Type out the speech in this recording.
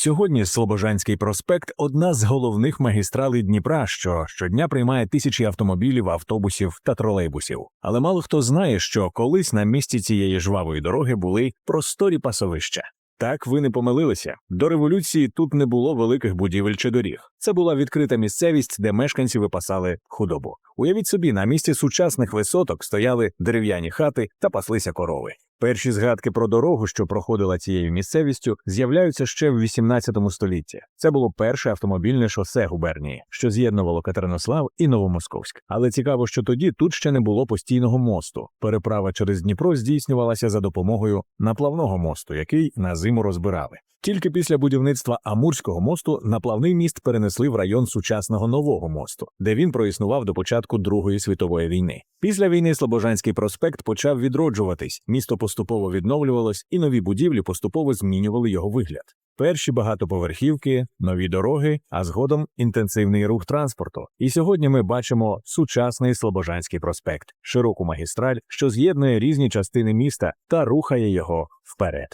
Сьогодні Слобожанський проспект одна з головних магістралей Дніпра, що щодня приймає тисячі автомобілів, автобусів та тролейбусів. Але мало хто знає, що колись на місці цієї жвавої дороги були просторі пасовища. Так ви не помилилися. До революції тут не було великих будівель чи доріг. Це була відкрита місцевість, де мешканці випасали худобу. Уявіть собі, на місці сучасних висоток стояли дерев'яні хати та паслися корови. Перші згадки про дорогу, що проходила цією місцевістю, з'являються ще в 18 столітті. Це було перше автомобільне шосе губернії, що з'єднувало Катеринослав і Новомосковськ. Але цікаво, що тоді тут ще не було постійного мосту. Переправа через Дніпро здійснювалася за допомогою наплавного мосту, який на зиму розбирали. Тільки після будівництва Амурського мосту наплавний міст перенесли в район сучасного нового мосту, де він проіснував до початку Другої світової війни. Після війни Слобожанський проспект почав відроджуватись, місто поступово відновлювалось, і нові будівлі поступово змінювали його вигляд. Перші багатоповерхівки, нові дороги, а згодом інтенсивний рух транспорту. І сьогодні ми бачимо сучасний Слобожанський проспект, широку магістраль, що з'єднує різні частини міста та рухає його вперед.